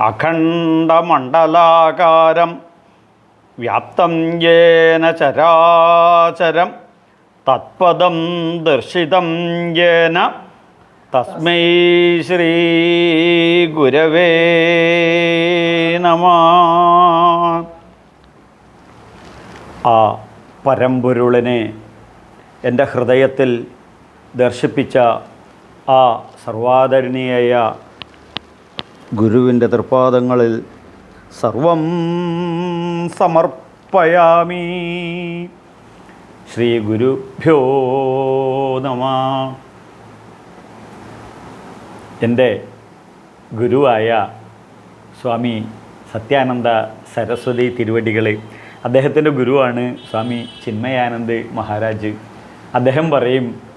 അഖണ്ഡമണ്ഡലാകാരം വ്യാപ്തം യേന ചരാചരം. തത്പദം ദർശിതം യേന. തസ്മൈ ശ്രീ ഗുരവേ നമ. ആ പരമ്പൊരുളിനെ എന്റെ ഹൃദയത്തിൽ ദർശിപ്പിച്ച ആ സർവാദരണീയായ ഗുരുവിന്റെ തൃപ്പാദങ്ങളിൽ സർവം സമർപ്പയാമി. ശ്രീ ഗുരുഭ്യോ നമ. എന്റെ ഗുരുവായ സ്വാമി സത്യാനന്ദ സരസ്വതി തിരുവടികളെ. അദ്ദേഹത്തിന്റെ ഗുരുവാണ് സ്വാമി ചിന്മയാനന്ദ് മഹാരാജ്. അദ്ദേഹം പറയും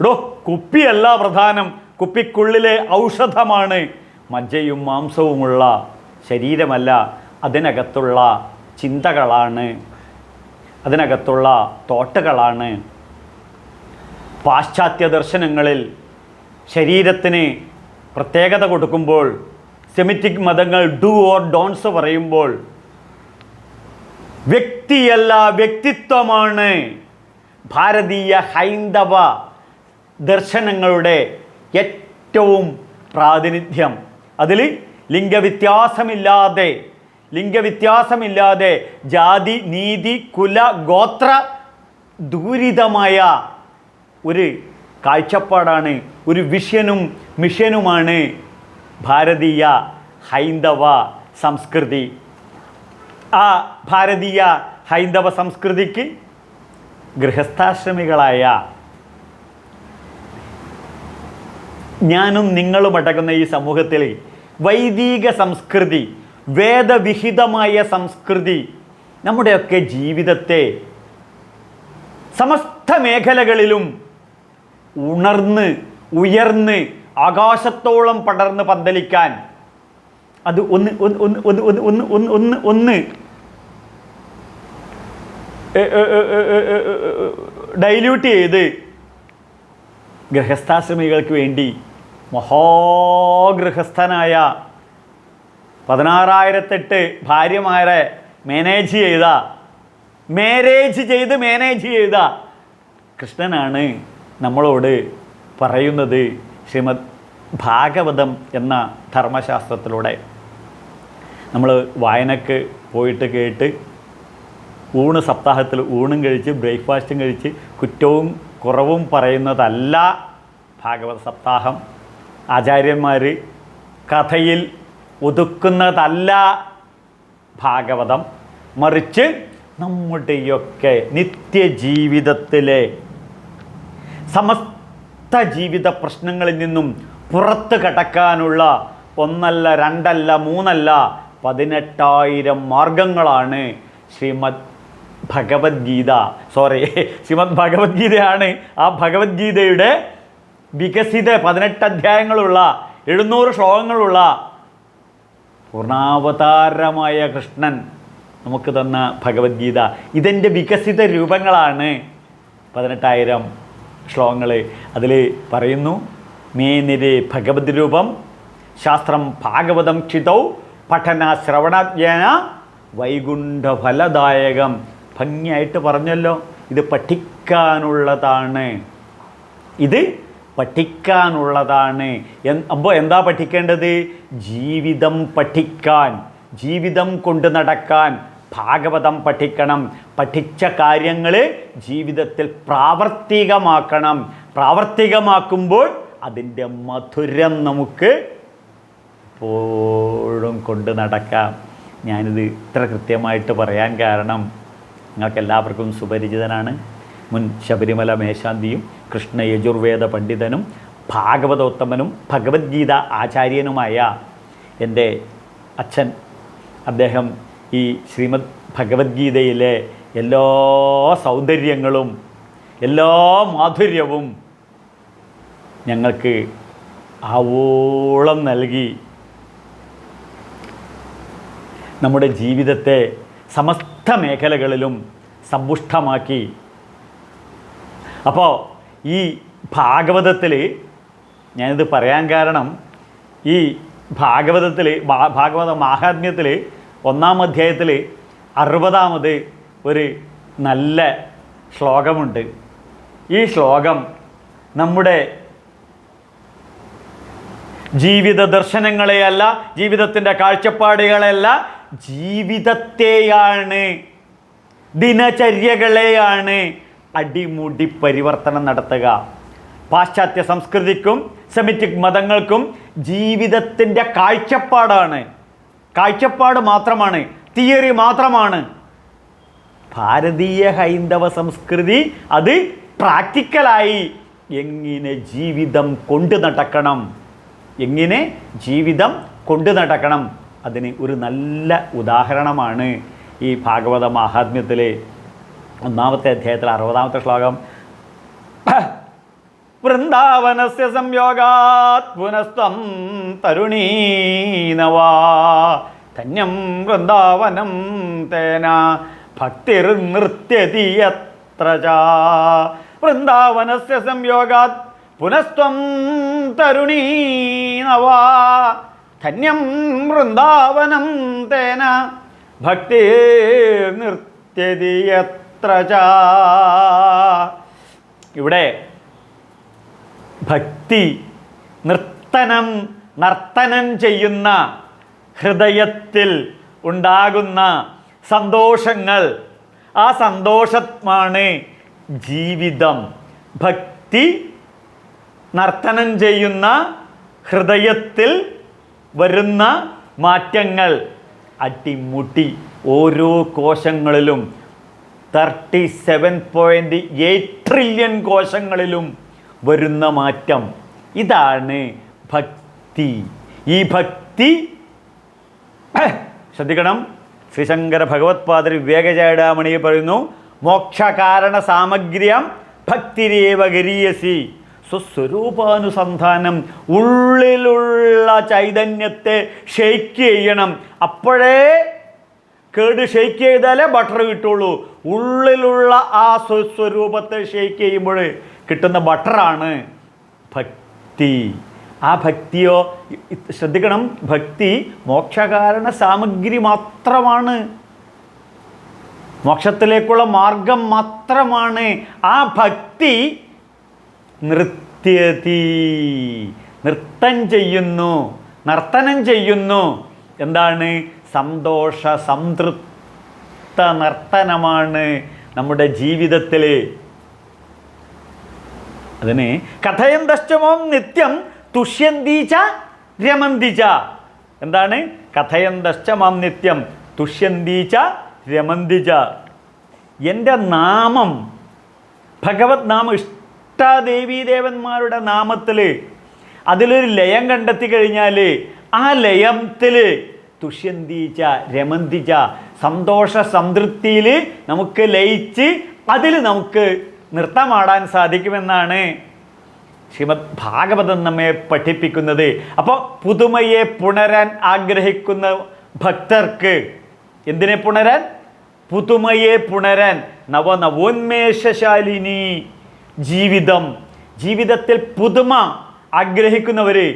എടോ കുപ്പിയല്ല പ്രധാനം. കുപ്പിക്കുള്ളിലെ ഔഷധമാണ്. മജ്ജയും മാംസവുമുള്ള ശരീരമല്ല അതിനകത്തുള്ള ചിന്തകളാണ്. അതിനകത്തുള്ള തോട്ടുകളാണ്. പാശ്ചാത്യ ദർശനങ്ങളിൽ ശരീരത്തിന് പ്രത്യേകത കൊടുക്കുമ്പോൾ സെമിറ്റിക് മതങ്ങൾ ഡു ഓർ ഡോൺസ് പറയുമ്പോൾ വ്യക്തിയല്ല വ്യക്തിത്വമാണ്. ഭാരതീയ ഹൈന്ദവ ദർശനങ്ങളുടെ ഏറ്റവും പ്രാതിനിധ്യം. അതിൽ ലിംഗവ്യത്യാസമില്ലാതെ ലിംഗവ്യത്യാസമില്ലാതെ ജാതി നീതി കുല ഗോത്ര ദൂരിതമായ ഒരു കാഴ്ചപ്പാടാണ് ഒരു വിഷനും മിഷനുമാണ് ഭാരതീയ ഹൈന്ദവ സംസ്കൃതി. ആ ഭാരതീയ ഹൈന്ദവ സംസ്കൃതിക്ക് ഗൃഹസ്ഥാശ്രമികളായ ഞാനും നിങ്ങളും അടങ്ങുന്ന ഈ സമൂഹത്തിൽ വൈദിക സംസ്കൃതി വേദവിഹിതമായ സംസ്കൃതി നമ്മുടെയൊക്കെ ജീവിതത്തെ സമസ്ത മേഖലകളിലും ഉണർന്ന് ഉയർന്ന് ആകാശത്തോളം പടർന്ന് പന്തലിക്കാൻ അത് ഒന്ന് ഒന്ന് ഒന്ന് ഒന്ന് ഒന്ന് ഒന്ന് ഒന്ന് ഒന്ന് ഡൈല്യൂട്ട് ചെയ്ത് ഗൃഹസ്ഥാശ്രമികൾക്ക് വേണ്ടി മഹാഗൃഹസ്ഥനായ പതിനാറായിരത്തെട്ട് ഭാര്യമാരെ മാനേജ് ചെയ്ത മാരേജ് ചെയ്ത് മാനേജ് ചെയ്ത കൃഷ്ണനാണ് നമ്മളോട് പറയുന്നത് ശ്രീമദ് ഭാഗവതം എന്ന ധർമ്മശാസ്ത്രത്തിലൂടെ. നമ്മൾ വായനക്ക് പോയിട്ട് കേട്ട് ഊണ് സപ്താഹത്തിൽ ഊണും കഴിച്ച് ബ്രേക്ക്ഫാസ്റ്റും കഴിച്ച് കുറ്റവും കുറവും പറയുന്നതല്ല ഭാഗവത സപ്താഹം. ആചാര്യന്മാർ കഥയിൽ ഒതുക്കുന്നതല്ല ഭാഗവതം. മറിച്ച് നമ്മുടെയൊക്കെ നിത്യജീവിതത്തിലെ സമസ്ത ജീവിത പ്രശ്നങ്ങളിൽ നിന്നും പുറത്ത് കടക്കാനുള്ള ഒന്നല്ല രണ്ടല്ല മൂന്നല്ല പതിനെട്ടായിരം മാർഗങ്ങളാണ് ശ്രീമദ് ഭഗവത്ഗീത. സോറി ശ്രീമദ് ഭഗവത്ഗീതയാണ് ആ ഭഗവത്ഗീതയുടെ വികസിത പതിനെട്ട് അധ്യായങ്ങളുള്ള എഴുന്നൂറ് ശ്ലോകങ്ങളുള്ള പൂർണാവതാരമായ കൃഷ്ണൻ നമുക്ക് തന്ന ഭഗവത്ഗീത. ഇതിന്റെ വികസിത രൂപങ്ങളാണ്. പതിനെട്ടായിരം ശ്ലോകങ്ങൾ അതിൽ പറയുന്നു മേനിരെ ഭഗവത് രൂപം ശാസ്ത്രം ഭാഗവതം ക്ഷിതൗ പഠന ശ്രവണജ്ഞാന വൈകുണ്ഠഫലദായകം. ഭംഗിയായിട്ട് പറഞ്ഞല്ലോ ഇത് പഠിക്കാനുള്ളതാണ്. ഇത് പഠിക്കാനുള്ളതാണ്. അപ്പോൾ എന്താ പഠിക്കേണ്ടത്? ജീവിതം പഠിക്കാൻ. ജീവിതം കൊണ്ട് നടക്കാൻ. ഭാഗവതം പഠിക്കണം. പഠിച്ച കാര്യങ്ങൾ ജീവിതത്തിൽ പ്രാവർത്തികമാക്കണം. പ്രാവർത്തികമാക്കുമ്പോൾ അതിന്റെ മധുരം നമുക്ക് എപ്പോഴും കൊണ്ട് നടക്കാം. ഞാനിത് ഇത്ര കൃത്യമായിട്ട് പറയാൻ കാരണം നിങ്ങൾക്ക് എല്ലാവർക്കും സുപരിചിതനാണ്. മുൻ ശബരിമല മേശാന്തിയും കൃഷ്ണ യജുർവേദ പണ്ഡിതനും ഭാഗവതോത്തമനും ഭഗവത്ഗീത ആചാര്യനുമായ എന്റെ അച്ഛൻ അദ്ദേഹം ഈ ശ്രീമദ് ഭഗവത്ഗീതയിലെ എല്ലാ സൗന്ദര്യങ്ങളും എല്ലാ മാധുര്യവും ഞങ്ങൾക്ക് ആവോളം നൽകി. നമ്മുടെ ജീവിതത്തെ സമസ്ത മേഖലകളിലും സമ്പുഷ്ടമാക്കി. അപ്പോൾ ഈ ഭാഗവതത്തിൽ ഞാനിത് പറയാൻ കാരണം ഈ ഭാഗവതത്തിൽ ഭാഗവത മാഹാത്മ്യത്തിൽ ഒന്നാം അധ്യായത്തിൽ അറുപതാമത് ഒരു നല്ല ശ്ലോകമുണ്ട്. ഈ ശ്ലോകം നമ്മുടെ ജീവിത ദർശനങ്ങളെയല്ല ജീവിതത്തിന്റെ കാഴ്ചപ്പാടുകളല്ല ജീവിതത്തെയാണ് ദിനചര്യകളെയാണ് അടിമുടി പരിവർത്തനം നടത്തുക. പാശ്ചാത്യ സംസ്കൃതിക്കും സെമിറ്റിക് മതങ്ങൾക്കും ജീവിതത്തിന്റെ കാഴ്ചപ്പാടാണ്. കാഴ്ചപ്പാട് മാത്രമാണ് തിയറി മാത്രമാണ്. ഭാരതീയ ഹൈന്ദവ സംസ്കൃതി അത് പ്രാക്ടിക്കലായി എങ്ങനെ ജീവിതം കൊണ്ടു നടക്കണം? എങ്ങനെ ജീവിതം കൊണ്ടു നടക്കണം? അതിന് ഒരു നല്ല ഉദാഹരണമാണ് ഈ ഭാഗവത മാഹാത്മ്യത്തിലെ ഒന്നാമത്തെ അധ്യായത്തിൽ അറുപതാമത്തെ ശ്ലോകം. വൃന്ദാവനസ്യ സംയോഗാത് പുനസ്ത്വം തരുണീനവാ. ധന്യം വൃന്ദാവനം തേന ഭക്തിർ നൃത്യതി യത്ര വൃന്ദാവനസ്യ സംയോഗാത് പുനസ്ത്വം തരുണീനവാ. ധന്യം വൃന്ദാവനം തേന ഭക്തി നൃത്യതി യത്ര ച. ഇവിടെ ഭക്തി നൃത്തനം നർത്തനം ചെയ്യുന്ന ഹൃദയത്തിൽ ഉണ്ടാകുന്ന സന്തോഷങ്ങൾ ആ സന്തോഷമാണ് ജീവിതം ഭക്തി നർത്തനം ചെയ്യുന്ന ഹൃദയത്തിൽ വരുന്ന മാറ്റങ്ങൾ അട്ടിമുട്ടി ഓരോ കോശങ്ങളിലും thirty seven point eight trillion കോശങ്ങളിലും വരുന്ന മാറ്റം. ഇതാണ് ഭക്തി. ഈ ഭക്തി ശ്രദ്ധിക്കണം. ശ്രീശങ്കര ഭഗവത്പാദർ വിവേകചാടാമണി പറയുന്നു മോക്ഷകാരണ സാമഗ്രിയം ഭക്തിരേവ ഗരീയസി. സ്വസ്വരൂപാനുസന്ധാനം ഉള്ളിലുള്ള ചൈതന്യത്തെ ഷെയ്ക്ക് ചെയ്യണം. അപ്പോഴേ കേട് ഷെയ്ക്ക് ചെയ്താലേ ബട്ടർ കിട്ടുള്ളൂ. ഉള്ളിലുള്ള ആ സ്വസ്വരൂപത്തെ ഷെയ്ക്ക് ചെയ്യുമ്പോൾ കിട്ടുന്ന ബട്ടറാണ് ഭക്തി. ആ ഭക്തിയോ ശ്രദ്ധിക്കണം ഭക്തി മോക്ഷകാരണ സാമഗ്രി മാത്രമാണ്. മോക്ഷത്തിലേക്കുള്ള മാർഗം മാത്രമാണ്. ആ ഭക്തി നൃത്യതി നൃത്തം ചെയ്യുന്നു നർത്തനം ചെയ്യുന്നു. എന്താണ്? സന്തോഷ സംതൃപ്ത നർത്തനമാണ് നമ്മുടെ ജീവിതത്തിൽ അതിന് കഥയന്തശ്ചമോം നിത്യം തുഷ്യന്തീച്ച രമന്തിച്ച എന്താണ്? കഥയന്തശ്ചമാം നിത്യം തുഷ്യന്തീച്ച രമന്തിച്ച എന്റെ നാമം ഭഗവത് നാമം ഇഷ്ടാദേവീദേവന്മാരുടെ നാമത്തിൽ അതിലൊരു ലയം കണ്ടെത്തി കഴിഞ്ഞാൽ ആ ലയത്തിൽ തുഷ്യന്തീച്ച രമന്തിച്ച സന്തോഷ സംതൃപ്തിയിൽ നമുക്ക് ലയിച്ച് അതിൽ നമുക്ക് നൃത്തമാടാൻ സാധിക്കുമെന്നാണ് ശ്രീമദ് ഭാഗവതം നമ്മെ പഠിപ്പിക്കുന്നത്. അപ്പോൾ പുതുമയെ പുണരാൻ ആഗ്രഹിക്കുന്ന ഭക്തർക്ക് എന്തിനെ പുണരാൻ? പുതുമയെ പുണരാൻ നവനവോന്മേഷശാലിനി ജീവിതം. ജീവിതത്തിൽ പുതുമ ആഗ്രഹിക്കുന്നവർ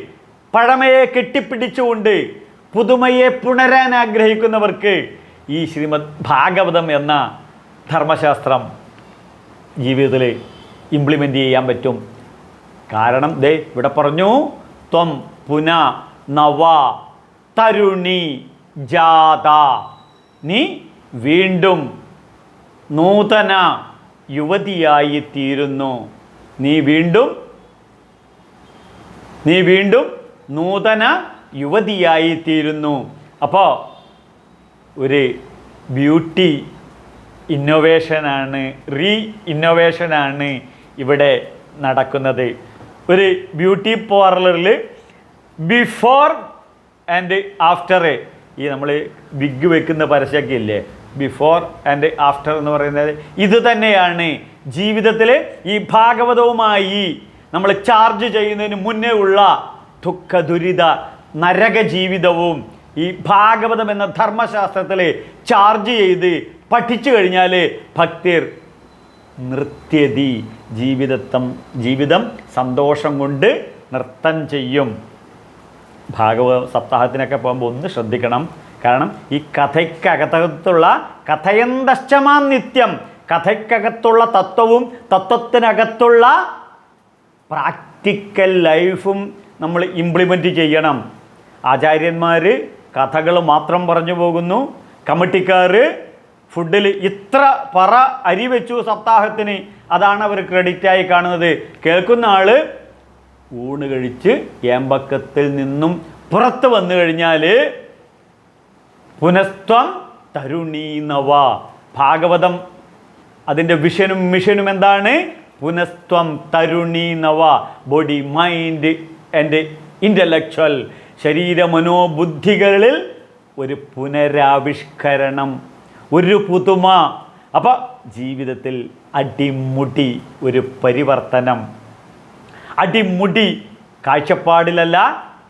പഴമയെ കെട്ടിപ്പിടിച്ചുകൊണ്ട് പുതുമയെ പുണരാൻ ആഗ്രഹിക്കുന്നവർക്ക് ഈ ശ്രീമദ് ഭാഗവതം എന്ന ധർമ്മശാസ്ത്രം ജീവിതത്തിൽ ഇംപ്ലിമെന്റ് ചെയ്യാൻ പറ്റും. കാരണം ദേ ഇവിടെ പറഞ്ഞു ത്വം പുന നവ തരുണി ജാത. നീ വീണ്ടും നൂതന യുവതിയായി തീരുന്നു. നീ വീണ്ടും നീ വീണ്ടും നൂതന യുവതിയായി തീരുന്നു അപ്പോൾ ഒരു ബ്യൂട്ടി ഇന്നോവേഷനാണ് റീ ഇന്നോവേഷനാണ് ഇവിടെ നടക്കുന്നത്. ഒരു ബ്യൂട്ടി പാർലറിൽ ബിഫോർ ആൻഡ് ആഫ്റ്റർ. ഈ നമ്മൾ വിഗ് വെക്കുന്ന പരസ്യമൊക്കെ ഇല്ലേ ബിഫോർ ആൻഡ് ആഫ്റ്റർ എന്ന് പറയുന്നത് ഇത് തന്നെയാണ്. ജീവിതത്തിൽ ഈ ഭാഗവതവുമായി നമ്മൾ ചാർജ് ചെയ്യുന്നതിന് മുന്നേ ഉള്ള ദുഃഖ ദുരിത നരക ജീവിതവും ഈ ഭാഗവതം എന്ന ധർമ്മശാസ്ത്രത്തിൽ ചാർജ് ചെയ്ത് പഠിച്ചു കഴിഞ്ഞാൽ ഭക്തിർ നൃത്യതി ജീവിതത്തം ജീവിതം സന്തോഷം കൊണ്ട് നൃത്തം ചെയ്യും. ഭാഗവ സപ്താഹത്തിനൊക്കെ പോകുമ്പോൾ ഒന്ന് ശ്രദ്ധിക്കണം. കാരണം ഈ കഥയ്ക്കകത്തുള്ള കഥയന്തശ്ചമാ നിത്യം കഥയ്ക്കകത്തുള്ള തത്വവും തത്വത്തിനകത്തുള്ള പ്രാക്ടിക്കൽ ലൈഫും നമ്മൾ ഇംപ്ലിമെന്റ് ചെയ്യണം. ആചാര്യന്മാർ കഥകൾ മാത്രം പറഞ്ഞു പോകുന്നു. കമ്മിറ്റിക്കാർ ഫുഡിൽ ഇത്ര പറ അരി വെച്ചു സപ്താഹത്തിന് അതാണ് അവർ ക്രെഡിറ്റായി കാണുന്നത്. കേൾക്കുന്ന ആൾ ഊണ് കഴിച്ച് ഏമ്പക്കത്തിൽ നിന്നും പുറത്ത് വന്നു കഴിഞ്ഞാൽ പുനസ്ത്വം തരുണീനവ ഭാഗവതം അതിന്റെ വിഷനും മിഷനും എന്താണ്? പുനസ്ത്വം തരുണീനവ ബോഡി മൈൻഡ് ആൻഡ് ഇന്റലക്ച്വൽ ശരീര മനോബുദ്ധികളിൽ ഒരു പുനരാവിഷ്കരണം ഒരു പുതുമ. അപ്പോൾ ജീവിതത്തിൽ അടിമുടി ഒരു പരിവർത്തനം. അടിമുടി കാഴ്ചപ്പാടിലല്ല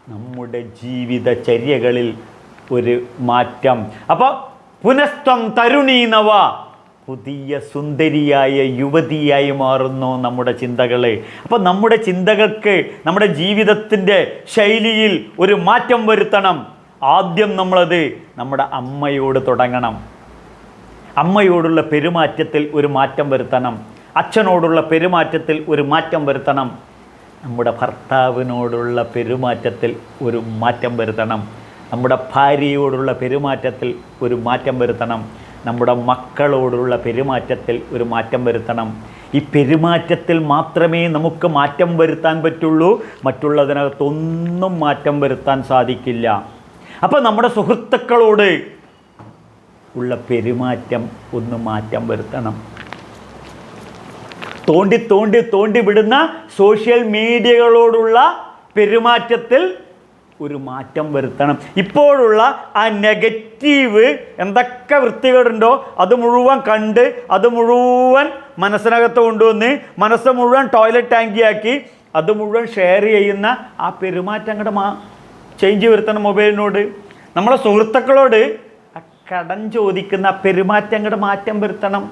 നമ്മുടെ ജീവിതചര്യകളിൽ ഒരു മാറ്റം. അപ്പോൾ പുനസ്ത്വം തരുണീനവ. പുതിയ സുന്ദരിയായ യുവതിയായി മാറുന്നു നമ്മുടെ ചിന്തകളെ. അപ്പോൾ നമ്മുടെ ചിന്തകൾക്ക് നമ്മുടെ ജീവിതത്തിന്റെ ശൈലിയിൽ ഒരു മാറ്റം വരുത്തണം. ആദ്യം നമ്മളത് നമ്മുടെ അമ്മയോട് തുടങ്ങണം. അമ്മയോടുള്ള പെരുമാറ്റത്തിൽ ഒരു മാറ്റം വരുത്തണം. അച്ഛനോടുള്ള പെരുമാറ്റത്തിൽ ഒരു മാറ്റം വരുത്തണം. നമ്മുടെ ഭർത്താവിനോടുള്ള പെരുമാറ്റത്തിൽ ഒരു മാറ്റം വരുത്തണം. നമ്മുടെ ഭാര്യയോടുള്ള പെരുമാറ്റത്തിൽ ഒരു മാറ്റം വരുത്തണം. നമ്മുടെ മക്കളോടുള്ള പെരുമാറ്റത്തിൽ ഒരു മാറ്റം വരുത്തണം. ഈ പെരുമാറ്റത്തിൽ മാത്രമേ നമുക്ക് മാറ്റം വരുത്താൻ പറ്റുള്ളൂ. മറ്റുള്ളതിനകത്തൊന്നും മാറ്റം വരുത്താൻ സാധിക്കില്ല. അപ്പോൾ നമ്മുടെ സുഹൃത്തുക്കളോട് ഉള്ള പെരുമാറ്റം ഒന്ന് മാറ്റം വരുത്തണം. തോണ്ടി തോണ്ടി തോണ്ടി വിടുന്ന സോഷ്യൽ മീഡിയകളോടുള്ള പെരുമാറ്റത്തിൽ ഒരു മാറ്റം വരുത്തണം. ഇപ്പോഴുള്ള ആ നെഗറ്റീവ് എന്തൊക്കെ വൃത്തികേടുണ്ടോ അത് മുഴുവൻ കണ്ട് അത് മുഴുവൻ മനസ്സിനകത്ത് കൊണ്ടുവന്ന് മനസ്സ് മുഴുവൻ ടോയ്ലറ്റ് ടാങ്കിയാക്കി അത് മുഴുവൻ ഷെയർ ചെയ്യുന്ന ആ പെരുമാറ്റം അങ്ങോട്ട് മാ ചേഞ്ച് വരുത്തണം മൊബൈലിനോട്. നമ്മളെ സുഹൃത്തുക്കളോട് കടം ചോദിക്കുന്ന പെരുമാറ്റം അങ്ങോട്ട് മാറ്റം വരുത്തണം.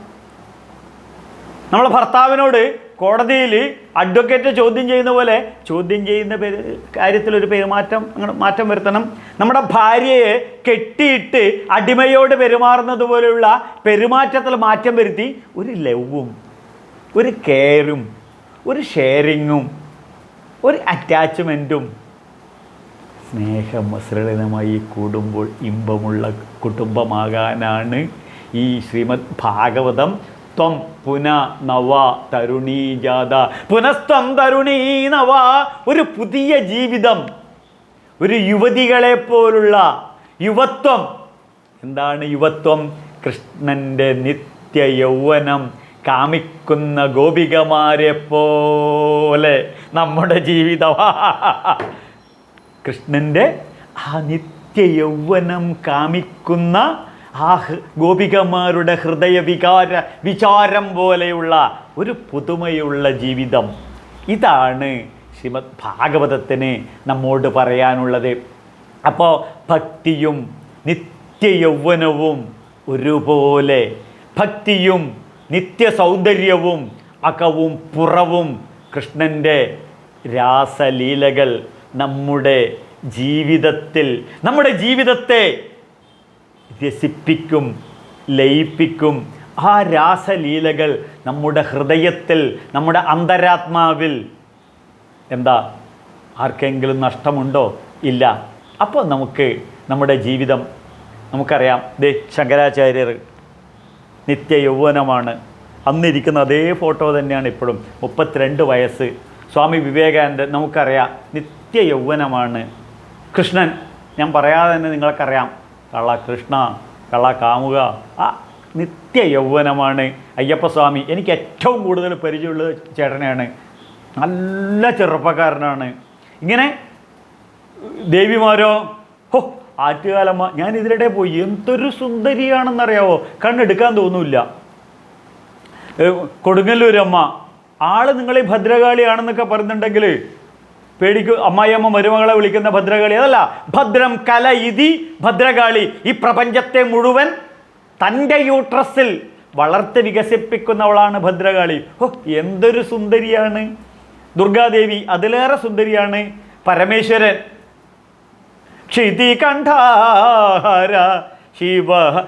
നമ്മളെ ഭർത്താവിനോട് കോടതിയിൽ അഡ്വക്കേറ്റ് ചോദ്യം ചെയ്യുന്ന പോലെ ചോദ്യം ചെയ്യുന്ന പേര് കാര്യത്തിൽ ഒരു പെരുമാറ്റം അങ്ങനെ മാറ്റം വരുത്തണം. നമ്മുടെ ഭാര്യയെ കെട്ടിയിട്ട് അടിമയോട് പെരുമാറുന്നത് പോലെയുള്ള പെരുമാറ്റത്തിൽ മാറ്റം വരുത്തി ഒരു ലവും ഒരു കെയറും ഒരു ഷെയറിങ്ങും ഒരു അറ്റാച്ച്മെന്റും സ്നേഹമസൃളിതമായി കൂടുമ്പോൾ ഇമ്പമുള്ള കുടുംബമാകാനാണ് ഈ ശ്രീമദ് ഭാഗവതം ത്വം പുന നവ തരുണീജാത പുനസ്ത്വം തരുണീ നവ ഒരു പുതിയ ജീവിതം. ഒരു യുവതികളെ പോലുള്ള യുവത്വം. എന്താണ് യുവത്വം? കൃഷ്ണന്റെ നിത്യ യൗവനം കാമിക്കുന്ന ഗോപികമാരെ പോലെ നമ്മുടെ ജീവിതം. കൃഷ്ണന്റെ ആ നിത്യ യൗവനം കാമിക്കുന്ന ആ ഗോപികമാരുടെ ഹൃദയ വികാര വിചാരം പോലെയുള്ള ഒരു പുതുമയുള്ള ജീവിതം. ഇതാണ് ശ്രീമദ് ഭാഗവതത്തിന് നമ്മോട് പറയാനുള്ളത്. അപ്പോൾ ഭക്തിയും നിത്യ യൗവനവും ഒരുപോലെ ഭക്തിയും നിത്യ സൗന്ദര്യവും അകവും പുറവും കൃഷ്ണന്റെ രാസലീലകൾ നമ്മുടെ ജീവിതത്തിൽ നമ്മുടെ ജീവിതത്തെ രസിപ്പിക്കും ലയിപ്പിക്കും. ആ രാസലീലകൾ നമ്മുടെ ഹൃദയത്തിൽ നമ്മുടെ അന്തരാത്മാവിൽ എന്താ? ആർക്കെങ്കിലും നഷ്ടമുണ്ടോ? ഇല്ല. അപ്പോൾ നമുക്ക് നമ്മുടെ ജീവിതം നമുക്കറിയാം ദേ ശങ്കരാചാര്യർ നിത്യ യൗവനമാണ് അന്നിരിക്കുന്ന അതേ ഫോട്ടോ തന്നെയാണ് ഇപ്പോഴും. മുപ്പത്തിരണ്ട് വയസ്സ്. സ്വാമി വിവേകാനന്ദൻ നമുക്കറിയാം നിത്യ യൗവനമാണ് കൃഷ്ണൻ ഞാൻ പറയാതെ തന്നെ നിങ്ങൾക്കറിയാം കള്ള കൃഷ്ണ കള്ള കാമുക ആ നിത്യ യൗവനമാണ് അയ്യപ്പസ്വാമി. എനിക്ക് ഏറ്റവും കൂടുതൽ പരിചയമുള്ള ചേട്ടനെയാണ്. നല്ല ചെറുപ്പക്കാരനാണ്. ഇങ്ങനെ ദേവിമാരോ ഹോ ആറ്റുകാലമ്മ ഞാൻ ഇതിനിടെ പോയി. എന്തൊരു സുന്ദരിയാണെന്നറിയാവോ? കണ്ണെടുക്കാൻ തോന്നൂല്ല. കൊടുങ്ങല്ലൂരമ്മ ആൾ നിങ്ങളെ ഭദ്രകാളിയാണെന്നൊക്കെ പറയുന്നുണ്ടെങ്കിൽ പേടിക്കു അമ്മായിയമ്മ മരുമകളെ വിളിക്കുന്ന ഭദ്രകാളി അതല്ല ഭദ്രം കല ഇതി ഭദ്രകാളി. ഈ പ്രപഞ്ചത്തെ മുഴുവൻ തന്റെ യൂട്രസിൽ വളർത്ത് വികസിപ്പിക്കുന്നവളാണ് ഭദ്രകാളി. ഓ എന്തൊരു സുന്ദരിയാണ്. ദുർഗാദേവി അതിലേറെ സുന്ദരിയാണ്. പരമേശ്വരൻ. ക്ഷിതികണ്ഠാര ശിവ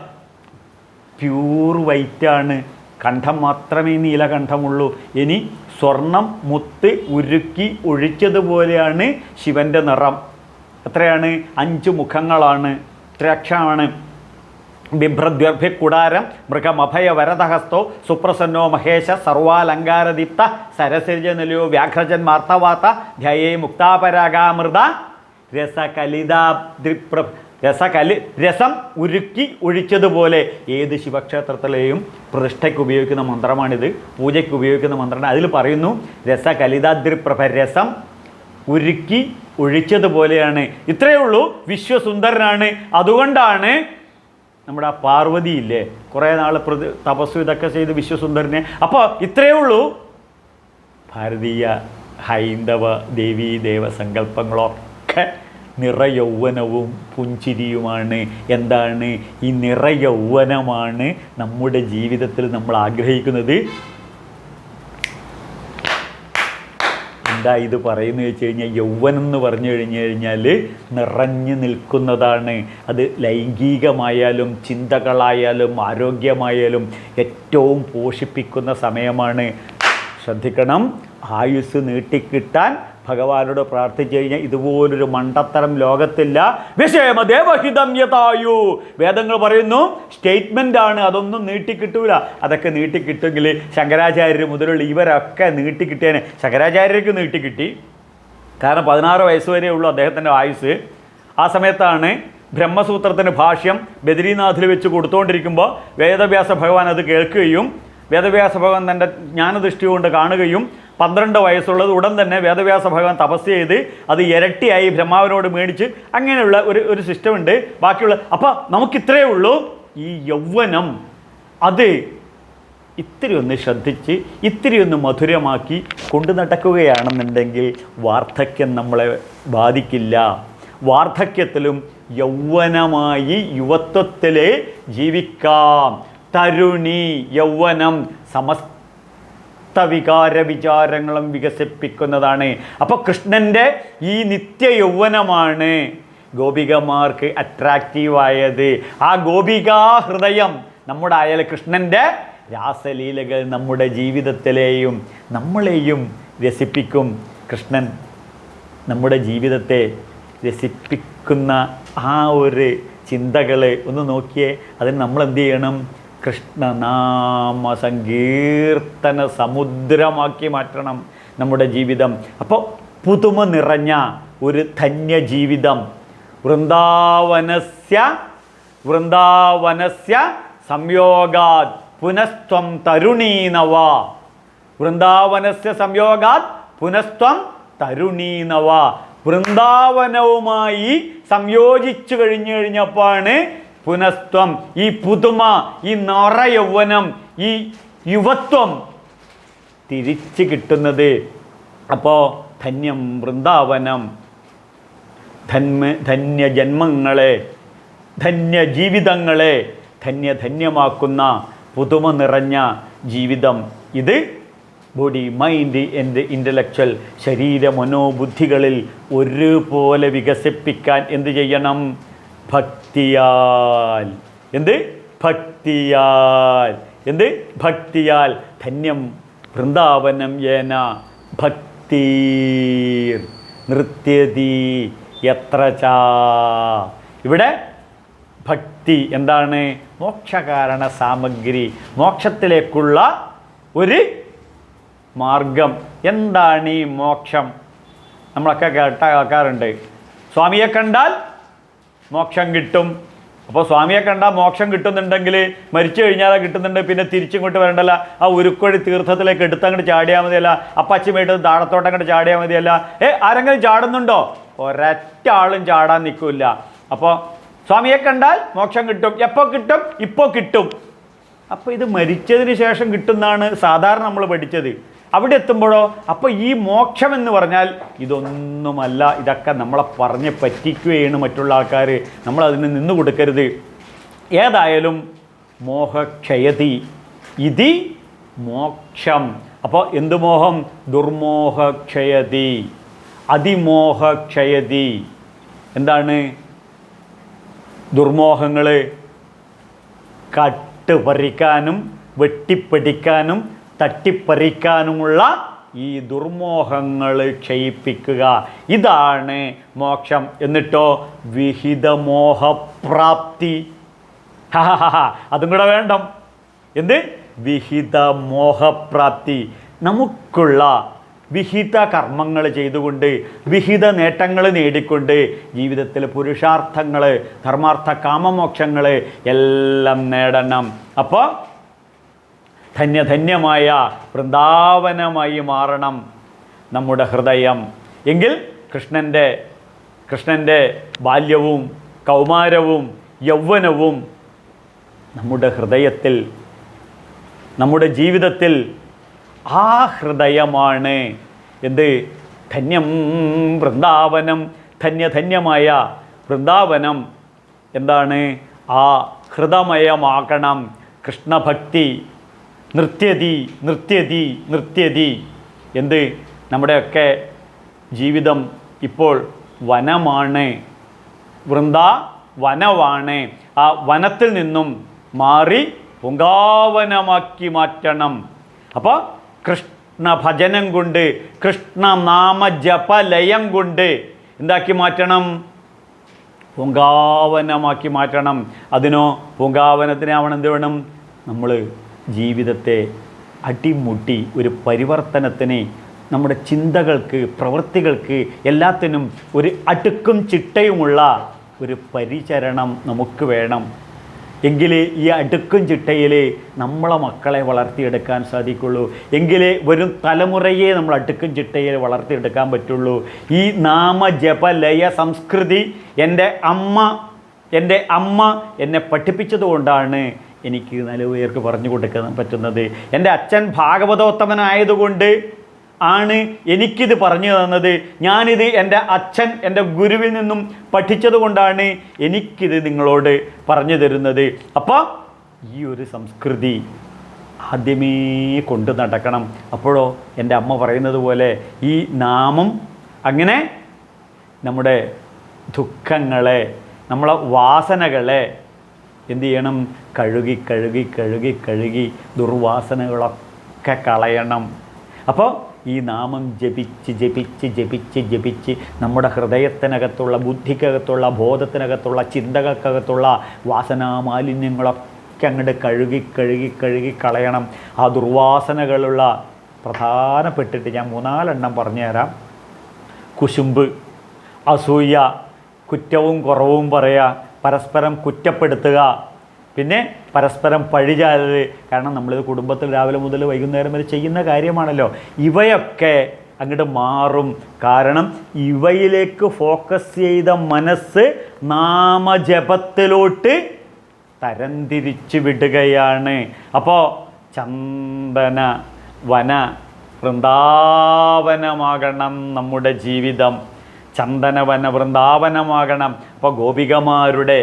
പ്യൂർ വൈറ്റാണ്. കണ്ഠം മാത്രമേ നീലകണ്ഠമുള്ളൂ. ഇനി സ്വർണം മുത്ത് ഉരുക്കി ഒഴിച്ചതുപോലെയാണ് ശിവന്റെ നിറം. എത്രയാണ്? അഞ്ച് മുഖങ്ങളാണ്. ത്രക്ഷമാണ് മൃഗമഭയ വരദഹസ്തോ സുപ്രസന്നോ മഹേശ സർവാലങ്കാരദീപ്ത നിലയോ വ്യാഘ്രജൻ മാർത്തവാത്ത ധ്യയേ മുക്താപരാഗാമൃത രസകലിതാദ്രിപ്ര രസകലി രസം ഉരുക്കി ഒഴിച്ചതുപോലെ ഏത് ശിവക്ഷേത്രത്തിലെയും പ്രതിഷ്ഠയ്ക്ക് ഉപയോഗിക്കുന്ന മന്ത്രമാണിത് പൂജയ്ക്ക് ഉപയോഗിക്കുന്ന മന്ത്രമാണ്. അതിൽ പറയുന്നു രസകലിതാദ്രിപ്രഭ രസം ഉരുക്കി ഒഴിച്ചതുപോലെയാണ്. ഇത്രയേ ഉള്ളൂ. വിശ്വസുന്ദരനാണ്. അതുകൊണ്ടാണ് നമ്മുടെ ആ പാർവതിയില്ലേ കുറേ നാൾ പ്രതി തപസ്സു ഇതൊക്കെ ചെയ്ത് വിശ്വസുന്ദരനെ. അപ്പോൾ ഇത്രയേ ഉള്ളൂ. ഭാരതീയ ഹൈന്ദവ ദേവീ ദേവ സങ്കല്പങ്ങളൊക്കെ നിറയൗവനവും പുഞ്ചിരിയുമാണ്. എന്താണ്? ഈ നിറയൗവനമാണ് നമ്മുടെ ജീവിതത്തിൽ നമ്മൾ ആഗ്രഹിക്കുന്നത്. എന്താ ഇത് പറയുന്നത് വെച്ച് കഴിഞ്ഞാൽ യൗവനം എന്ന് പറഞ്ഞു കഴിഞ്ഞു കഴിഞ്ഞാൽ നിറഞ്ഞു നിൽക്കുന്നതാണ്. അത് ലൈംഗികമായാലും ചിന്തകളായാലും ആരോഗ്യമായാലും ഏറ്റവും പോഷിപ്പിക്കുന്ന സമയമാണ്. ശ്രദ്ധിക്കണം. ആയുസ് നീട്ടിക്കിട്ടാൻ ഭഗവാനോട് പ്രാർത്ഥിച്ചു കഴിഞ്ഞാൽ ഇതുപോലൊരു മണ്ടത്തരം ലോകത്തില്ല. വിഷയമ ദേവഹിതം യഥായു. വേദങ്ങൾ പറയുന്നു സ്റ്റേറ്റ്മെന്റ് ആണ് അതൊന്നും നീട്ടിക്കിട്ടൂല. അതൊക്കെ നീട്ടിക്കിട്ടുമെങ്കിൽ ശങ്കരാചാര്യർ മുതലുള്ള ഇവരൊക്കെ നീട്ടിക്കിട്ടിയേനെ ശങ്കരാചാര്യർക്ക് നീട്ടിക്കിട്ടി. കാരണം പതിനാറ് വയസ്സ് വരെ ഉള്ളൂ അദ്ദേഹത്തിന്റെ ആയുസ് ആ സമയത്താണ് ബ്രഹ്മസൂത്രത്തിന്റെ ഭാഷ്യം ബദരീനാഥിൽ വെച്ച് കൊടുത്തുകൊണ്ടിരിക്കുമ്പോൾ വേദവ്യാസ ഭഗവാൻ അത് കേൾക്കുകയും വേദവ്യാസ ഭഗവാൻ തന്റെ ജ്ഞാനദൃഷ്ടി കൊണ്ട് കാണുകയും പന്ത്രണ്ട് വയസ്സുള്ളത് ഉടൻ തന്നെ വേദവ്യാസ ഭഗവാൻ തപസ് ചെയ്ത് അത് ഇരട്ടിയായി ബ്രഹ്മാവിനോട് മേടിച്ച് അങ്ങനെയുള്ള ഒരു ഒരു സിസ്റ്റം ഉണ്ട്. ബാക്കിയുള്ള അപ്പോൾ നമുക്കിത്രയേ ഉള്ളൂ. ഈ യൗവനം അത് ഇത്തിരി ഒന്ന് ശ്രദ്ധിച്ച് ഇത്തിരി ഒന്ന് മധുരമാക്കി കൊണ്ടു നടക്കുകയാണെന്നുണ്ടെങ്കിൽ വാർദ്ധക്യം നമ്മളെ ബാധിക്കില്ല. വാർദ്ധക്യത്തിലും യൗവനമായി യുവത്വത്തിലെ ജീവിക്കാം. തരുണി യൗവനം സമസ്ത വികാര വിചാരങ്ങളും വികസിപ്പിക്കുന്നതാണ്. അപ്പോൾ കൃഷ്ണന്റെ ഈ നിത്യ യൗവനമാണ് ഗോപികമാർക്ക് അട്രാക്റ്റീവായത് ആ ഗോപികാ ഹൃദയം നമ്മുടെ അയൽ കൃഷ്ണന്റെ രാസലീലകൾ നമ്മുടെ ജീവിതത്തിലെയും നമ്മളെയും രസിപ്പിക്കും. കൃഷ്ണൻ നമ്മുടെ ജീവിതത്തെ രസിപ്പിക്കുന്ന ആ ഒരു ചിന്തകൾ ഒന്ന് നോക്കിയേ അതിന് നമ്മൾ എന്ത് ചെയ്യണം? കൃഷ്ണനാമ സങ്കീർത്തന സമുദ്രമാക്കി മാറ്റണം നമ്മുടെ ജീവിതം. അപ്പോൾ പുതുമ നിറഞ്ഞ ഒരു ധന്യ ജീവിതം വൃന്ദാവനസ്യ വൃന്ദാവനസ്യ സംയോഗാത് പുനസ്ത്വം തരുണീനവ. വൃന്ദാവനസ്യ സംയോഗാത് പുനസ്ത്വം തരുണീനവ. വൃന്ദാവനവുമായി സംയോജിച്ചു കഴിഞ്ഞു കഴിഞ്ഞപ്പോഴാണ് പുനസ്ത്വം ഈ പുതുമ ഈ നിറ യൗവനം ഈ യുവത്വം തിരിച്ചു കിട്ടുന്നത്. അപ്പോൾ ധന്യം വൃന്ദാവനം ധന്മ ധന്യ ജന്മങ്ങളെ ധന്യ ജീവിതങ്ങളെ ധന്യ ധന്യമാക്കുന്ന പുതുമ നിറഞ്ഞ ജീവിതം. ഇത് ബോഡി മൈൻഡ് എന്റ് ഇന്റലക്ച്വൽ ശരീര മനോബുദ്ധികളിൽ ഒരുപോലെ വികസിപ്പിക്കാൻ എന്ത് ചെയ്യണം? ഭക്തിയാൽ. എന്ത്? ഭക്തിയാൽ. എന്ത്? ഭക്തിയാൽ. ധന്യം. വൃന്ദാവനം ഏന. ഭക്തി നൃത്യതി എത്ര ചാ. ഇവിടെ ഭക്തി എന്താണ്? മോക്ഷകാരണ സാമഗ്രി. മോക്ഷത്തിലേക്കുള്ള ഒരു മാർഗം. എന്താണ് ഈ മോക്ഷം? നമ്മളൊക്കെ കേട്ട കേൾക്കാറുണ്ട് സ്വാമിയെ കണ്ടാൽ മോക്ഷം കിട്ടും. അപ്പോൾ സ്വാമിയെ കണ്ടാൽ മോക്ഷം കിട്ടുന്നുണ്ടെങ്കിൽ മരിച്ചു കഴിഞ്ഞാൽ കിട്ടുന്നുണ്ട് പിന്നെ തിരിച്ചിങ്ങോട്ട് വരണ്ടല്ല. ആ ഉരുക്കൊഴി തീർത്ഥത്തിലേക്ക് എടുത്തങ്ങോട്ട് ചാടിയാൽ മതിയല്ല അപ്പച്ചിമേട്ട് താഴത്തോട്ട് അങ്ങോട്ട് ചാടിയാൽ മതിയല്ല. ഏ ആരെങ്കിലും ചാടുന്നുണ്ടോ? ഒരൊറ്റ ആളും ചാടാൻ നിൽക്കില്ല അപ്പോൾ സ്വാമിയെ കണ്ടാൽ മോക്ഷം കിട്ടും. എപ്പോൾ കിട്ടും? ഇപ്പോൾ കിട്ടും. അപ്പോൾ ഇത് മരിച്ചതിന് ശേഷം കിട്ടുന്നതാണ് സാധാരണ നമ്മൾ പഠിച്ചത്. അവിടെ എത്തുമ്പോഴോ? അപ്പോൾ ഈ മോക്ഷം എന്ന് പറഞ്ഞാൽ ഇതൊന്നുമല്ല. ഇതൊക്കെ നമ്മളെ പറഞ്ഞ് പറ്റിക്കുകയാണ് മറ്റുള്ള ആൾക്കാർ നമ്മളതിന് നിന്ന് കൊടുക്കരുത്. ഏതായാലും മോഹക്ഷയതി. ഇതി മോക്ഷം. അപ്പോൾ എന്ത് മോഹം? ദുർമോഹക്ഷയതി. അതിമോഹക്ഷയതി. എന്താണ്? ദുർമോഹങ്ങൾ കട്ട് പറിക്കാനും വെട്ടിപ്പിടിക്കാനും തട്ടിപ്പറിക്കാനുമുള്ള ഈ ദുർമോഹങ്ങൾ ക്ഷയിപ്പിക്കുക. ഇതാണ് മോക്ഷം. എന്നിട്ടോ? വിഹിതമോഹപ്രാപ്തി. അതും കൂടെ വേണ്ട. എന്ത്? വിഹിതമോഹപ്രാപ്തി. നമുക്കുള്ള വിഹിത കർമ്മങ്ങൾ ചെയ്തുകൊണ്ട് വിഹിത നേട്ടങ്ങൾ നേടിക്കൊണ്ട് ജീവിതത്തിൽ പുരുഷാർത്ഥങ്ങൾ ധർമാർത്ഥ കാമമോക്ഷങ്ങൾ എല്ലാം നേടണം. അപ്പോൾ ധന്യധന്യമായ വൃന്ദാവനമായി മാറണം നമ്മുടെ ഹൃദയം. എങ്കിൽ കൃഷ്ണന്റെ കൃഷ്ണന്റെ ബാല്യവും കൗമാരവും യൗവനവും നമ്മുടെ ഹൃദയത്തിൽ നമ്മുടെ ജീവിതത്തിൽ ആ ഹൃദയമാണ് എന്ത്? ധന്യം വൃന്ദാവനം ധന്യധന്യമായ വൃന്ദാവനം. എന്താണ്? ആ ഹൃദമയമാകണം കൃഷ്ണഭക്തി. നൃത്യതി നൃത്യതി നൃത്യതി എന്ത്? നമ്മുടെയൊക്കെ ജീവിതം ഇപ്പോൾ വനമാണ്. വൃന്ദ വനമാണ് ആ വനത്തിൽ നിന്നും മാറി പൂങ്കാവനമാക്കി മാറ്റണം. അപ്പോൾ കൃഷ്ണ ഭജനം കൊണ്ട് കൃഷ്ണനാമജപലയം കൊണ്ട് എന്താക്കി മാറ്റണം? പൂങ്കാവനമാക്കി മാറ്റണം. അതിനോ പൂങ്കാവനത്തിനാവണം എന്ത് വേണം? നമ്മൾ ജീവിതത്തെ അടിമുട്ടി ഒരു പരിവർത്തനത്തിന് നമ്മുടെ ചിന്തകൾക്ക് പ്രവൃത്തികൾക്ക് എല്ലാത്തിനും ഒരു അടുക്കും ചിട്ടയുമുള്ള ഒരു പരിചരണം നമുക്ക് വേണം. എങ്കിലേ ഈ അടുക്കും ചിട്ടയിൽ നമ്മളെ മക്കളെ വളർത്തിയെടുക്കാൻ സാധിക്കുള്ളൂ. എങ്കിലേ വരും തലമുറയെ നമ്മൾ അടുക്കും ചിട്ടയിൽ വളർത്തിയെടുക്കാൻ പറ്റുള്ളൂ. ഈ നാമജപലയ സംസ്കൃതി എന്റെ അമ്മ എന്റെ അമ്മ എന്നെ പഠിപ്പിച്ചതുകൊണ്ടാണ് എനിക്ക് നല്ല പേർക്ക് പറഞ്ഞു കൊടുക്കാൻ പറ്റുന്നത്. എന്റെ അച്ഛൻ ഭാഗവതോത്തമനായതുകൊണ്ട് ആണ് എനിക്കിത് പറഞ്ഞു തന്നത്. ഞാനിത് എന്റെ അച്ഛൻ എന്റെ ഗുരുവിൽ നിന്നും പഠിച്ചത് കൊണ്ടാണ് എനിക്കിത് നിങ്ങളോട് പറഞ്ഞു തരുന്നത്. അപ്പോൾ ഈ ഒരു സംസ്കൃതി ആദ്യമേ കൊണ്ട് നടക്കണം. അപ്പോഴോ എന്റെ അമ്മ പറയുന്നത് പോലെ ഈ നാമം അങ്ങനെ നമ്മുടെ ദുഃഖങ്ങളെ നമ്മളെ വാസനകളെ എന്ത് ചെയ്യണം? കഴുകി കഴുകി കഴുകി കഴുകി ദുർവാസനകളൊക്കെ കളയണം. അപ്പോൾ ഈ നാമം ജപിച്ച് ജപിച്ച് ജപിച്ച് ജപിച്ച് നമ്മുടെ ഹൃദയത്തിനകത്തുള്ള ബുദ്ധിക്കകത്തുള്ള ബോധത്തിനകത്തുള്ള ചിന്തകൾക്കകത്തുള്ള വാസനാമാലിന്യങ്ങളൊക്കെ അങ്ങോട്ട് കഴുകി കഴുകി കഴുകി കളയണം. ആ ദുർവാസനകളുള്ള പ്രധാനപ്പെട്ടിട്ട് ഞാൻ മൂന്നാലെണ്ണം പറഞ്ഞുതരാം. കുശുമ്പ് അസൂയ കുറ്റവും കുറവും പറയുക പരസ്പരം കുറ്റപ്പെടുത്തുക. പിന്നെ പരസ്പരം പഴിചാരൽ കാരണം നമ്മളിത് കുടുംബത്തിൽ രാവിലെ മുതൽ വൈകുന്നേരം വരെ ചെയ്യുന്ന കാര്യമാണല്ലോ. ഇവയൊക്കെ അങ്ങോട്ട് മാറും. കാരണം ഇവയിലേക്ക് ഫോക്കസ് ചെയ്ത മനസ്സ് നാമജപത്തിലോട്ട് തരംതിരിച്ചു വിടുകയാണ്. അപ്പോൾ ചന്ദന വന വൃന്ദാവനമാകണം നമ്മുടെ ജീവിതം. ചന്ദനവന വൃന്ദാവനമാകണം അപ്പോൾ ഗോപികമാരുടെ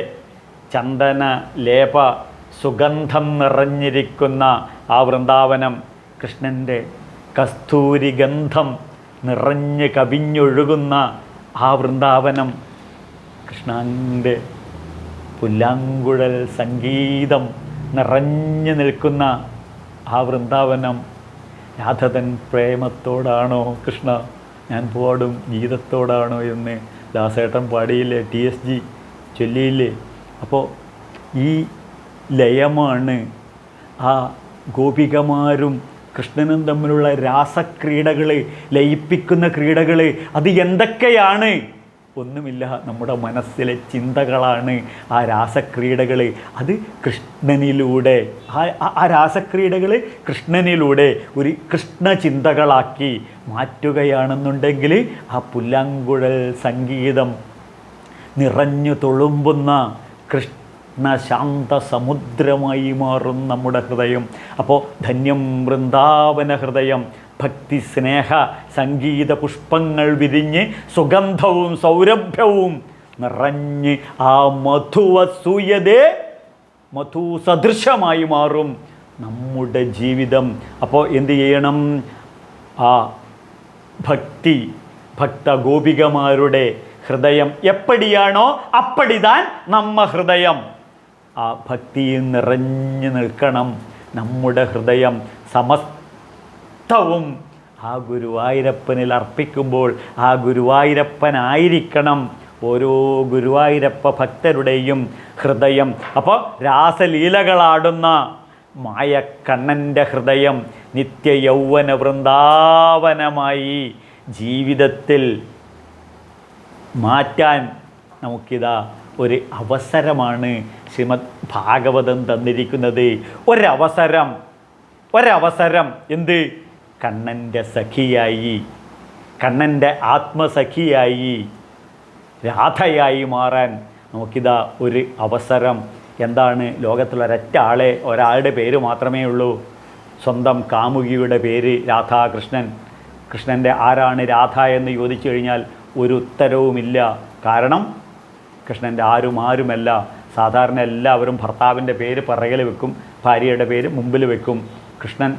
ചന്ദന ലേപ സുഗന്ധം നിറഞ്ഞിരിക്കുന്ന ആ വൃന്ദാവനം കൃഷ്ണന്റെ കസ്തൂരി ഗന്ധം നിറഞ്ഞ് കവിഞ്ഞൊഴുകുന്ന ആ വൃന്ദാവനം കൃഷ്ണന്റെ പുല്ലാങ്കുഴൽ സംഗീതം നിറഞ്ഞു നിൽക്കുന്ന ആ വൃന്ദാവനം രാധതൻ പ്രേമത്തോടാണോ കൃഷ്ണ? ഞാൻ പാടും ഗീതത്തോടാണോ എന്ന് ദാസേട്ടൻ പാടിയില്ലേ ടി എസ് ജി ചൊല്ലിയില്ലേ. അപ്പോൾ ഈ ലയമാണ് ആ ഗോപികമാരും കൃഷ്ണനും തമ്മിലുള്ള രാസക്രീഡകൾ ലയിപ്പിക്കുന്ന ക്രീഡകൾ അത് എന്തൊക്കെയാണ്? ഒന്നുമില്ല. നമ്മുടെ മനസ്സിലെ ചിന്തകളാണ് ആ രാസക്രീഡകൾ അത് കൃഷ്ണനിലൂടെ ആ ആ- രാസക്രീഡകൾ കൃഷ്ണനിലൂടെ ഒരു കൃഷ്ണചിന്തകളാക്കി മാറ്റുകയാണെന്നുണ്ടെങ്കിൽ ആ പുല്ലങ്കുഴൽ സംഗീതം നിറഞ്ഞു തുളുമ്പുന്ന കൃഷ്ണശാന്ത സമുദ്രമായി മാറും നമ്മുടെ ഹൃദയം. അപ്പോൾ ധന്യം വൃന്ദാവന ഹൃദയം ഭക്തി സ്നേഹ സംഗീത പുഷ്പങ്ങൾ വിരിഞ്ഞ് സുഗന്ധവും സൗരഭ്യവും നിറഞ്ഞ് ആ മധുവസൂയതേ മധു സദൃശമായി മാറും നമ്മുടെ ജീവിതം. അപ്പോൾ എന്ത് ചെയ്യണം? ആ ഭക്തി ഭക്തഗോപികമാരുടെ ഹൃദയം എപ്പടിയാണോ അപ്പടിതാൻ നമ്മ ഹൃദയം. ആ ഭക്തിയിൽ നിറഞ്ഞു നിൽക്കണം നമ്മുടെ ഹൃദയം. സമസ്തവും ആ ഗുരുവായൂരപ്പനിൽ അർപ്പിക്കുമ്പോൾ ആ ഗുരുവായൂരപ്പനായിരിക്കണം. ഓരോ ഗുരുവായൂരപ്പ ഭക്തരുടെയും ഹൃദയം. അപ്പോൾ രാസലീലകളാടുന്ന മായക്കണ്ണന്റെ ഹൃദയം നിത്യ യൗവന വൃന്ദാവനമായി ജീവിതത്തിൽ മാറ്റാൻ നമുക്കിതാ ഒരു അവസരമാണ് ശ്രീമദ് ഭാഗവതം തന്നിരിക്കുന്നത്. ഒരവസരം ഒരവസരം എന്ത്? കണ്ണന്റെ സഖിയായി. കണ്ണന്റെ ആത്മസഖിയായി. രാധയായി മാറാൻ നമുക്കിതാ ഒരു അവസരം. എന്താണ്? ലോകത്തിലൊരൊറ്റ ആളെ ഒരാളുടെ പേര് മാത്രമേ ഉള്ളൂ. സ്വന്തം കാമുകിയുടെ പേര് രാധാകൃഷ്ണൻ. കൃഷ്ണന്റെ ആരാണ് രാധ എന്ന് ചോദിച്ചു കഴിഞ്ഞാൽ ഒരു ഉത്തരവുമില്ല. കാരണം കൃഷ്ണന്റെ ആരും ആരുമല്ല. സാധാരണ എല്ലാവരും ഭർത്താവിന്റെ പേര് പിറകിൽ വെക്കും ഭാര്യയുടെ പേര് മുമ്പിൽ വെക്കും. കൃഷ്ണൻ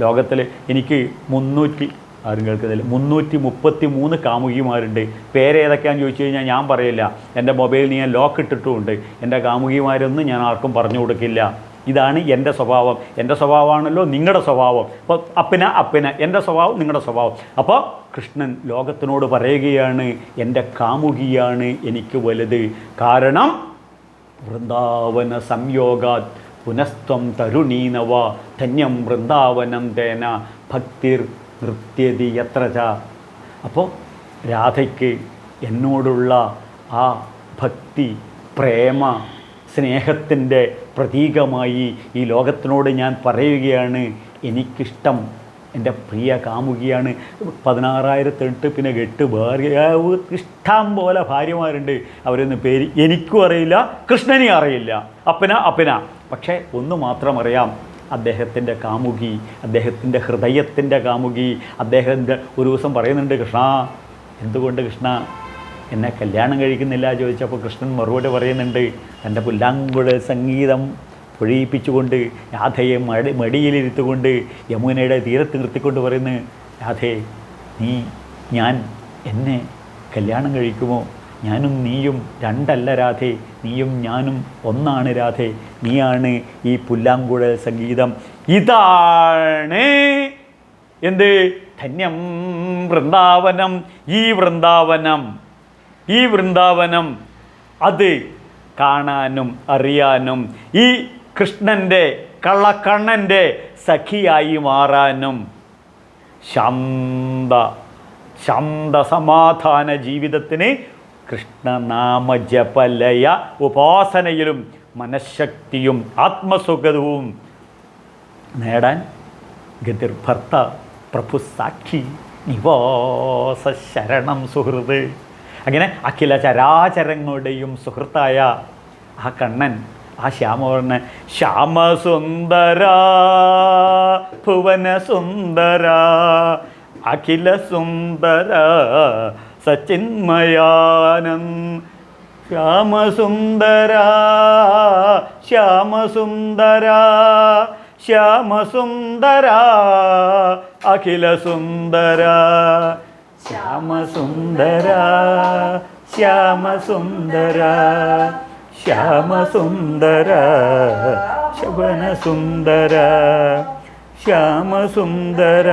ലോകത്തിൽ എനിക്ക് മുന്നൂറ്റി ആരും കേൾക്കുന്നില്ല മുന്നൂറ്റി മുപ്പത്തി മൂന്ന് കാമുകിമാരുണ്ട്. പേരേതൊക്കെയാണെന്ന് ചോദിച്ചു കഴിഞ്ഞാൽ ഞാൻ പറയില്ല. എന്റെ മൊബൈലിൽ ഞാൻ ലോക്ക് ഇട്ടിട്ടുമുണ്ട്. എന്റെ കാമുകിമാരൊന്നും ഞാൻ ആർക്കും പറഞ്ഞു കൊടുക്കില്ല. ഇതാണ് എന്റെ സ്വഭാവം. എന്റെ സ്വഭാവമാണല്ലോ നിങ്ങളുടെ സ്വഭാവം. അപ്പോൾ അപ്പിന അപ്പിന എന്റെ സ്വഭാവം നിങ്ങളുടെ സ്വഭാവം. അപ്പോൾ കൃഷ്ണൻ ലോകത്തിനോട് പറയുകയാണ് എന്റെ കാമുകിയാണ് എനിക്ക് വലുത്. കാരണം വൃന്ദാവന സംയോഗാത് പുനസ്ത്വം തരുണീനവ ധന്യം വൃന്ദാവനം തേന ഭക്തിർ നൃത്യതി എത്ര ച. അപ്പോൾ രാധയ്ക്ക് എന്നോടുള്ള ആ ഭക്തി പ്രേമ സ്നേഹത്തിന്റെ പ്രതീകമായി ഈ ലോകത്തിനോട് ഞാൻ പറയുകയാണ് എനിക്കിഷ്ടം. എന്റെ പ്രിയ കാമുകിയാണ്. പതിനാറായിരത്തെട്ട് പിന്നെ എട്ട് ഭാര്യ. ഇഷ്ടം പോലെ ഭാര്യമാരുണ്ട്. അവരൊന്നും പേര് എനിക്കും അറിയില്ല കൃഷ്ണനെയും അറിയില്ല. അപ്പന അപ്പന. പക്ഷേ ഒന്ന് മാത്രം അറിയാം. അദ്ദേഹത്തിന്റെ കാമുകി അദ്ദേഹത്തിന്റെ ഹൃദയത്തിന്റെ കാമുകി. അദ്ദേഹത്തിന്റെ ഒരു ദിവസം പറയുന്നുണ്ട് കൃഷ്ണ എന്തുകൊണ്ട് കൃഷ്ണ? എന്നെ കല്യാണം കഴിക്കുന്നില്ല? ചോദിച്ചപ്പോൾ കൃഷ്ണൻ മറുപടി പറയുന്നുണ്ട് തന്റെ പുല്ലാങ്കുഴൽ സംഗീതം പൊഴിയിപ്പിച്ചുകൊണ്ട് രാധയെ മടി മടിയിലിരുത്തുകൊണ്ട് യമുനയുടെ തീരത്ത് നിർത്തിക്കൊണ്ട് പറയുന്നു രാധേ നീ ഞാൻ എന്നെ കല്യാണം കഴിക്കുമോ? ഞാനും നീയും രണ്ടല്ല രാധേ നീയും ഞാനും ഒന്നാണ് രാധേ നീയാണ് ഈ പുല്ലാങ്കുഴൽ സംഗീതം. ഇതാണ് എന്ത്? ധന്യം വൃന്ദാവനം ഈ വൃന്ദാവനം ഈ വൃന്ദാവനം. അത് കാണാനും അറിയാനും ഈ കൃഷ്ണന്റെ കള്ളക്കണ്ണന്റെ സഖിയായി മാറാനും ശാന്ത ശാന്ത സമാധാന ജീവിതത്തിന് കൃഷ്ണനാമജപലയ ഉപാസനയിലും മനഃശക്തിയും ആത്മസുഖവും നേടാൻ ഗതിർഭർത്ത പ്രഭു സാക്ഷി നിവാസ ശരണം സുഹൃത് അങ്ങനെ അഖില ചരാചരങ്ങളുടെയും സുഹൃത്തായ ആ കണ്ണൻ ആ ശ്യാമവർണ ശ്യാമസുന്ദര ഭുവന സുന്ദര അഖില സുന്ദര സച്ചിന്മയാനന്ദ് ശ്യാമസുന്ദര ശ്യാമസുന്ദര ശ്യാമസുന്ദര അഖില സുന്ദര ശ്യാമസുന്ദര ശ്യാമസുന്ദര. ശ്യാമസുന്ദര ശവനസുന്ദര ശ്യാമസുന്ദര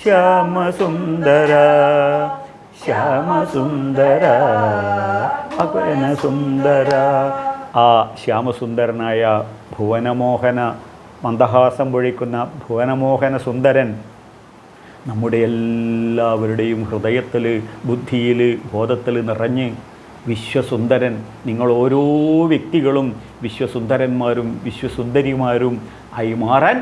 ശ്യാമസുന്ദര ശ്യാമസുന്ദര സുന്ദര ആ ശ്യാമസുന്ദരനായ ഭുവനമോഹന മന്ദഹാസം പൊഴിക്കുന്ന ഭുവനമോഹന സുന്ദരൻ നമ്മുടെ എല്ലാവരുടെയും ഹൃദയത്തിൽ ബുദ്ധിയിൽ ബോധത്തിൽ നിറഞ്ഞ് വിശ്വസുന്ദരൻ. നിങ്ങൾ ഓരോ വ്യക്തികളും വിശ്വസുന്ദരന്മാരും വിശ്വസുന്ദരിമാരും ആയി മാറാൻ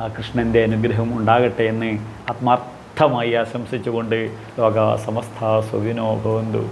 ആ കൃഷ്ണന്റെ അനുഗ്രഹം ഉണ്ടാകട്ടെ എന്ന് ആത്മാർത്ഥമായി ആശംസിച്ചുകൊണ്ട് ലോക സമസ്ത സുഖിനോ ഭവന്തു.